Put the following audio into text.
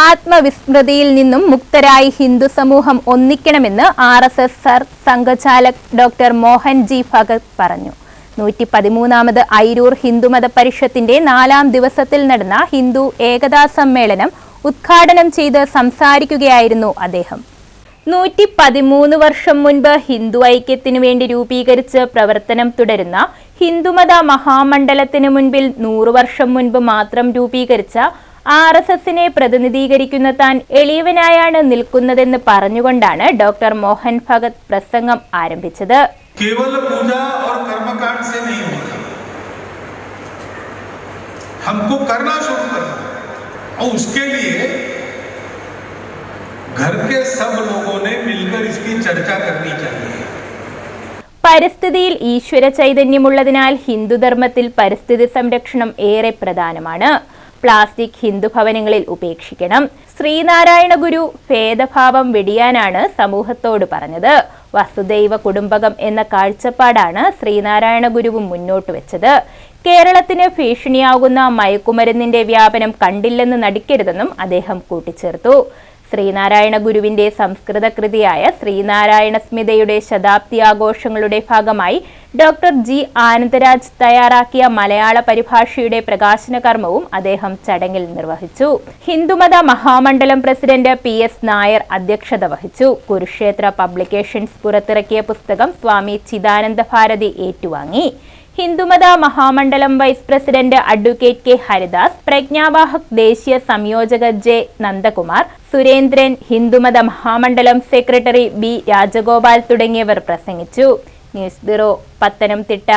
ആത്മവിസ്മൃതിയിൽ നിന്നും മുക്തരായി ഹിന്ദു സമൂഹം ഒന്നിക്കണമെന്ന് R S S Sarsanghchalak doctor Mohan ji Bhagwat പറഞ്ഞു. നൂറ്റി പതിമൂന്നാമത് ഐരൂർ ഹിന്ദുമത പരിഷത്തിന്റെ നാലാം ദിവസത്തിൽ നടന്ന ഹിന്ദു ഏകതാ സമ്മേളനം ഉദ്ഘാടനം ചെയ്ത് സംസാരിക്കുകയായിരുന്നു അദ്ദേഹം. നൂറ്റി പതിമൂന്ന് വർഷം മുൻപ് ഹിന്ദു ഐക്യത്തിനു വേണ്ടി രൂപീകരിച്ച് പ്രവർത്തനം തുടരുന്ന ഹിന്ദുമത മഹാമണ്ഡലത്തിനു മുൻപിൽ നൂറു വർഷം മുൻപ് മാത്രം രൂപീകരിച്ച ആർ എസ് എസിനെ പ്രതിനിധീകരിക്കുന്ന താൻ എളിയവനായാണ് നിൽക്കുന്നതെന്ന് പറഞ്ഞുകൊണ്ടാണ് ഡോക്ടർ മോഹൻ ഭഗത് പ്രസംഗം ആരംഭിച്ചത് केवल पूजा और कर्मकांड से नहीं होता हमको करना शुरू करना है। और उसके लिए घर के सब लोगों ने मिलकर इसकी चर्चा करनी चाहिए പരിസ്ഥിതിയിൽ ഈശ്വര ചൈതന്യമുള്ളതിനാൽ ഹിന്ദുധർമ്മത്തിൽ പരിസ്ഥിതി സംരക്ഷണം ഏറെ പ്രധാനമാണ് പ്ലാസ്റ്റിക് ഹിന്ദു ഭവനങ്ങളിൽ ഉപേക്ഷിക്കണം. ശ്രീനാരായണ ഗുരു ഭേദഭാവം വെടിയാനാണ് സമൂഹത്തോട് പറഞ്ഞത്. വസുദൈവ കുടുംബകം എന്ന കാഴ്ചപ്പാടാണ് ശ്രീനാരായണ ഗുരുവും മുന്നോട്ട് വെച്ചത്. കേരളത്തിന് ഭീഷണിയാകുന്ന മയക്കുമരുന്നിന്റെ വ്യാപനം കണ്ടില്ലെന്ന് നടിക്കരുതെന്നും അദ്ദേഹം കൂട്ടിച്ചേർത്തു. ശ്രീനാരായണ ഗുരുവിന്റെ സംസ്കൃത കൃതിയായ ശ്രീനാരായണ സ്മിതയുടെ ശതാബ്ദി ആഘോഷങ്ങളുടെ ഭാഗമായി ഡോക്ടർ ജി ആനന്ദരാജ് തയ്യാറാക്കിയ മലയാള പരിഭാഷയുടെ പ്രകാശന കർമ്മവും അദ്ദേഹം ചടങ്ങിൽ നിർവഹിച്ചു. Hindumatha Mahamandalam president P S Nair അധ്യക്ഷത വഹിച്ചു. കുരുക്ഷേത്ര പബ്ലിക്കേഷൻസ് പുറത്തിറക്കിയ പുസ്തകം സ്വാമി ചിദാനന്ദ ഭാരതി ഏറ്റുവാങ്ങി. Hindumatha Mahamandalam vice president advocate K Haridas പ്രജ്ഞാവാഹക് ദേശീയ സംയോജക ജെ നന്ദകുമാർ സുരേന്ദ്രൻ ഹിന്ദുമത മഹാമണ്ഡലം സെക്രട്ടറി ബി രാജഗോപാൽ തുടങ്ങിയവർ പ്രസംഗിച്ചു. News bureau Pathanamthitta.